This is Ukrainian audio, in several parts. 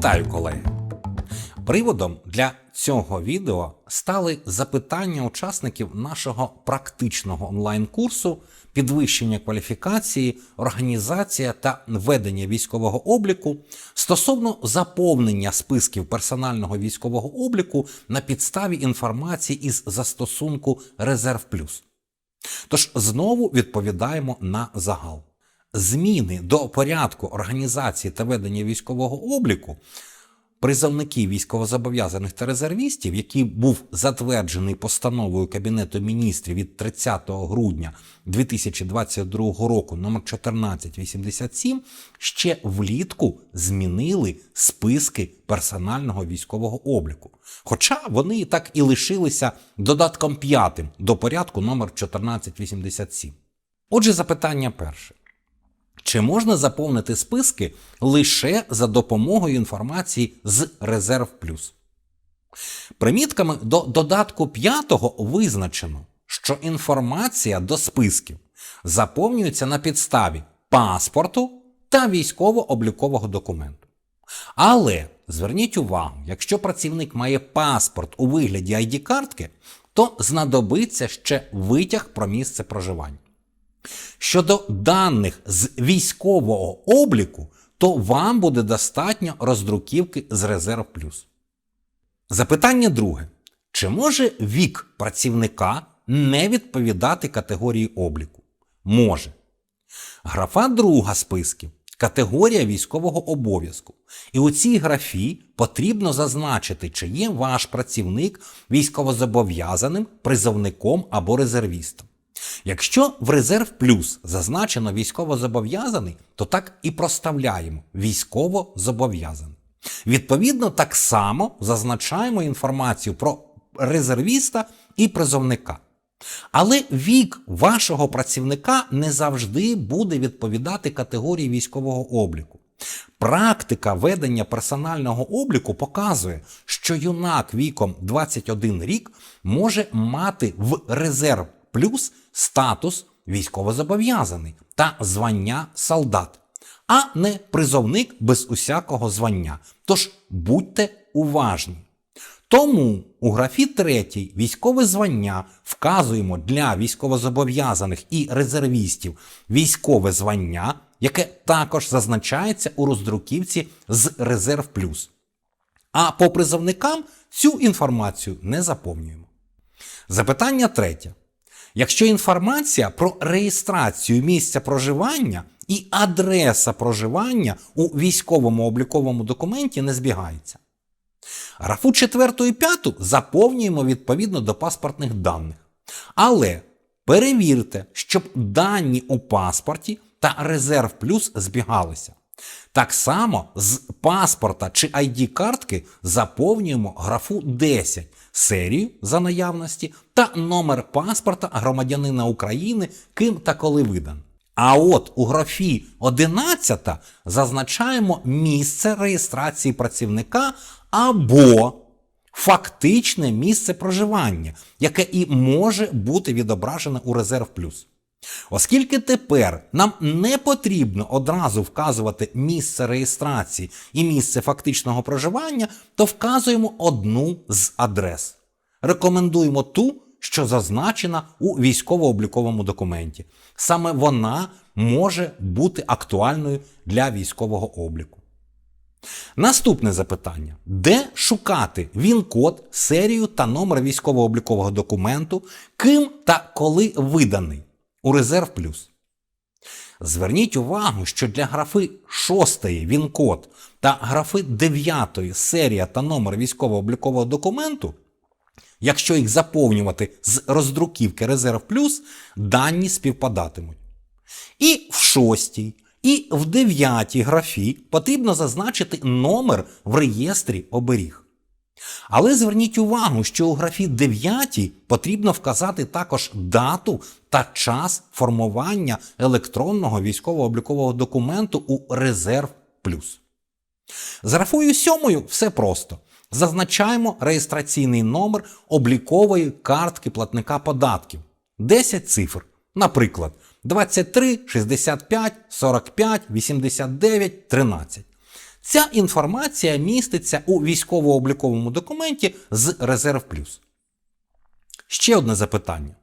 Вітаю, колеги! Приводом для цього відео стали запитання учасників нашого практичного онлайн-курсу підвищення кваліфікації, організація та ведення військового обліку стосовно заповнення списків персонального військового обліку на підставі інформації із застосунку Резерв Плюс. Тож знову відповідаємо на загал. Зміни до порядку організації та ведення військового обліку призовників військовозобов'язаних та резервістів, який був затверджений постановою Кабінету міністрів від 30 грудня 2022 року номер 1487, ще влітку змінили списки персонального військового обліку. Хоча вони так і лишилися додатком п'ятим до порядку номер 1487. Отже, запитання перше. Чи можна заповнити списки лише за допомогою інформації з Резерв Плюс? Примітками до додатку 5 визначено, що інформація до списків заповнюється на підставі паспорту та військово-облікового документу. Але зверніть увагу, якщо працівник має паспорт у вигляді ID-картки, то знадобиться ще витяг про місце проживання. Щодо даних з військового обліку, то вам буде достатньо роздруківки з Резерв Плюс. Запитання друге. Чи може вік працівника не відповідати категорії обліку? Може. Графа друга списків категорія військового обов'язку. І у цій графі потрібно зазначити, чи є ваш працівник військовозобов'язаним, призовником або резервістом. Якщо в резерв плюс зазначено військовозобов'язаний, то так і проставляємо військовозобов'язаний. Відповідно, так само зазначаємо інформацію про резервіста і призовника. Але вік вашого працівника не завжди буде відповідати категорії військового обліку. Практика ведення персонального обліку показує, що юнак віком 21 рік може мати в резерв плюс статус військовозобов'язаний та звання солдат, а не призовник без усякого звання. Тож будьте уважні. Тому у графі 3 військове звання вказуємо для військовозобов'язаних і резервістів військове звання, яке також зазначається у роздруківці з Резерв Плюс. А по призовникам цю інформацію не заповнюємо. Запитання третє. Якщо інформація про реєстрацію місця проживання і адреса проживання у військовому обліковому документі не збігається. Графу 4 і 5 заповнюємо відповідно до паспортних даних. Але перевірте, щоб дані у паспорті та резерв плюс збігалися. Так само з паспорта чи ID-картки заповнюємо графу 10, серію за наявності та номер паспорта громадянина України, ким та коли видан. А от у графі 11 зазначаємо місце реєстрації працівника або фактичне місце проживання, яке і може бути відображене у Резерв Плюс. Оскільки тепер нам не потрібно одразу вказувати місце реєстрації і місце фактичного проживання, то вказуємо одну з адрес. Рекомендуємо ту, що зазначена у військово-обліковому документі. Саме вона може бути актуальною для військового обліку. Наступне запитання: де шукати ВІН-код, серію та номер військово-облікового документу, ким та коли виданий у Резерв Плюс? Зверніть увагу, що для графи 6 ВІН-код та графи 9 серія та номер військово-облікового документу, якщо їх заповнювати з роздруківки Резерв Плюс, дані співпадатимуть. І в шостій, і в дев'ятій графі потрібно зазначити номер в реєстрі оберіг. Але зверніть увагу, що у графі 9 потрібно вказати також дату та час формування електронного військово-облікового документу у Резерв Плюс. З графою 7 все просто. Зазначаємо реєстраційний номер облікової картки платника податків 10 цифр. Наприклад, 23, 65, 45, 89, 13. Ця інформація міститься у військово-обліковому документі з Резерв Плюс. Ще одне запитання.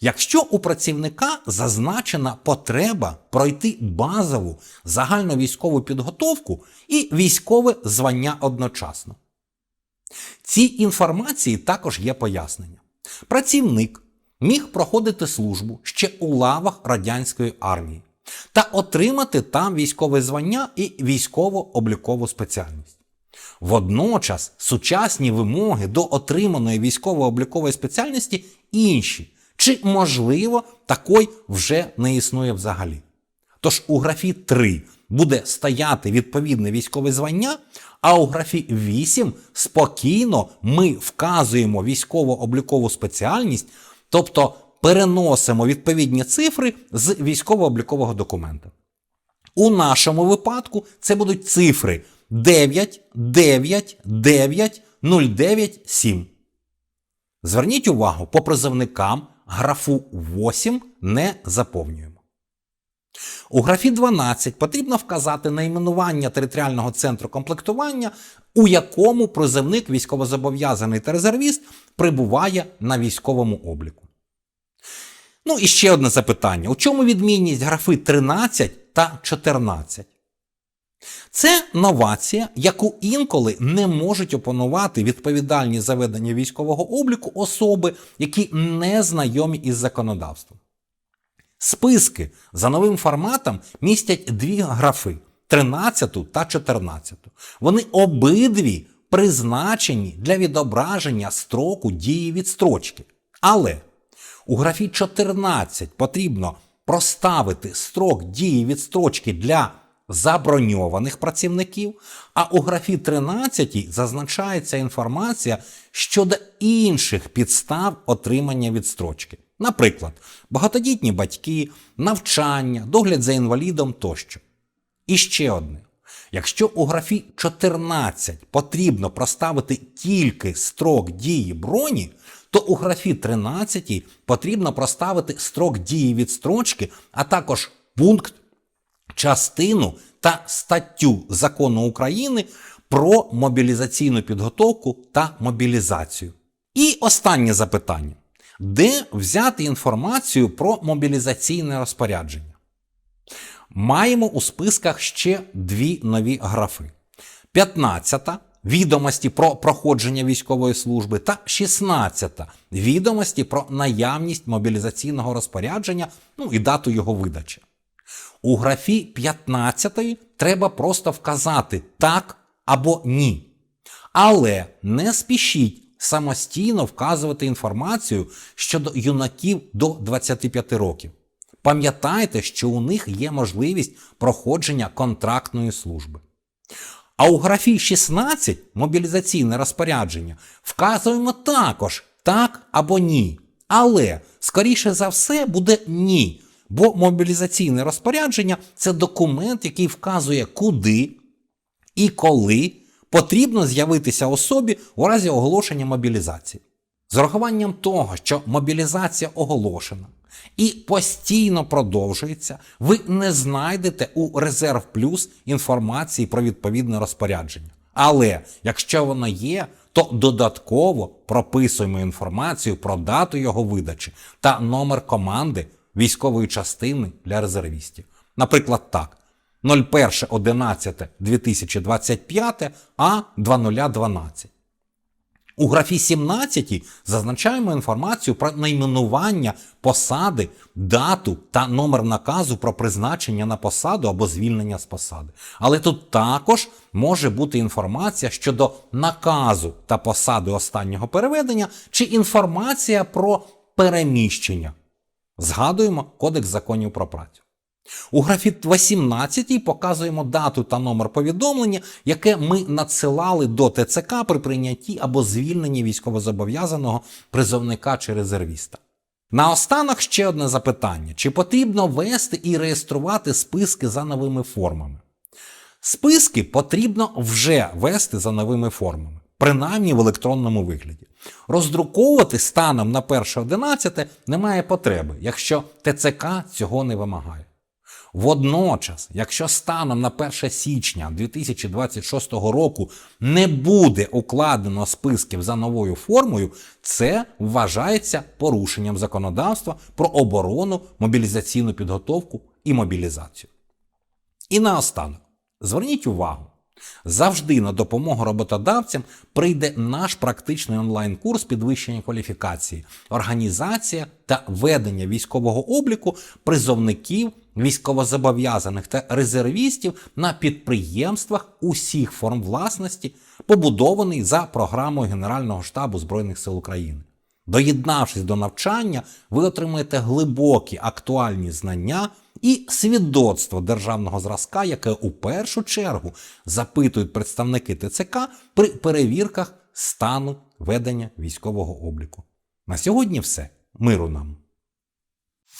Якщо у працівника зазначена потреба пройти базову загальновійськову підготовку і військове звання одночасно, цій інформації також є пояснення. Працівник міг проходити службу ще у лавах радянської армії та отримати там військове звання і військово-облікову спеціальність. Водночас сучасні вимоги до отриманої військово-облікової спеціальності інші, чи, можливо, такої вже не існує взагалі. Тож у графі 3 буде стояти відповідне військове звання, а у графі 8 спокійно ми вказуємо військово-облікову спеціальність, тобто переносимо відповідні цифри з військово-облікового документа. У нашому випадку це будуть цифри 9, 9, 9, 09, 7. Зверніть увагу, по призовникам графу 8 не заповнюємо. У графі 12 потрібно вказати найменування територіального центру комплектування, у якому призовник військовозобов'язаний та резервіст прибуває на військовому обліку. Ну і ще одне запитання: у чому відмінність графи 13 та 14? Це новація, яку інколи не можуть опанувати відповідальні за ведення військового обліку особи, які не знайомі із законодавством. Списки за новим форматом містять дві графи 13 та 14. Вони обидві призначені для відображення строку дії відстрочки. Але у графі 14 потрібно проставити строк дії відстрочки для заброньованих працівників, а у графі 13 зазначається інформація щодо інших підстав отримання відстрочки. Наприклад, багатодітні батьки, навчання, догляд за інвалідом тощо. І ще одне. Якщо у графі 14 потрібно проставити тільки строк дії броні, то у графі 13 потрібно проставити строк дії відстрочки, а також пункт, частину та статтю закону України про мобілізаційну підготовку та мобілізацію. І останнє запитання: де взяти інформацію про мобілізаційне розпорядження? Маємо у списках ще дві нові графи: 15 відомості про проходження військової служби та 16 відомості про наявність мобілізаційного розпорядження ну і дату його видачі. У графі 15 треба просто вказати так або ні. Але не спішіть самостійно вказувати інформацію щодо юнаків до 25 років. Пам'ятайте, що у них є можливість проходження контрактної служби. А у графі 16 мобілізаційне розпорядження вказуємо також так або ні. Але, скоріше за все, буде ні. Бо мобілізаційне розпорядження це документ, який вказує, куди і коли потрібно з'явитися особі у разі оголошення мобілізації. З урахуванням того, що мобілізація оголошена і постійно продовжується, ви не знайдете у Резерв Плюс інформації про відповідне розпорядження. Але якщо воно є, то додатково прописуємо інформацію про дату його видачі та номер команди військової частини для резервістів. Наприклад, так. 01.11.2025 А 2012. У графі 17 зазначаємо інформацію про найменування посади, дату та номер наказу про призначення на посаду або звільнення з посади. Але тут також може бути інформація щодо наказу та посади останнього переведення чи інформація про переміщення. Згадуємо Кодекс законів про працю. У графі 18 показуємо дату та номер повідомлення, яке ми надсилали до ТЦК при прийнятті або звільненні військовозобов'язаного призовника чи резервіста. Наостанок ще одне запитання: чи потрібно вести і реєструвати списки за новими формами? Списки потрібно вже вести за новими формами, принаймні в електронному вигляді. Роздруковувати станом на 1.11 немає потреби, якщо ТЦК цього не вимагає. Водночас, якщо станом на 1 січня 2026 року не буде укладено списків за новою формою, це вважається порушенням законодавства про оборону, мобілізаційну підготовку і мобілізацію. І наостанок, зверніть увагу, завжди на допомогу роботодавцям прийде наш практичний онлайн-курс підвищення кваліфікації, організація та ведення військового обліку призовників, військовозобов'язаних та резервістів на підприємствах усіх форм власності, побудований за програмою Генерального штабу Збройних сил України. Доєднавшись до навчання, ви отримаєте глибокі актуальні знання і свідоцтво державного зразка, яке у першу чергу запитують представники ТЦК при перевірках стану ведення військового обліку. На сьогодні все. Миру нам!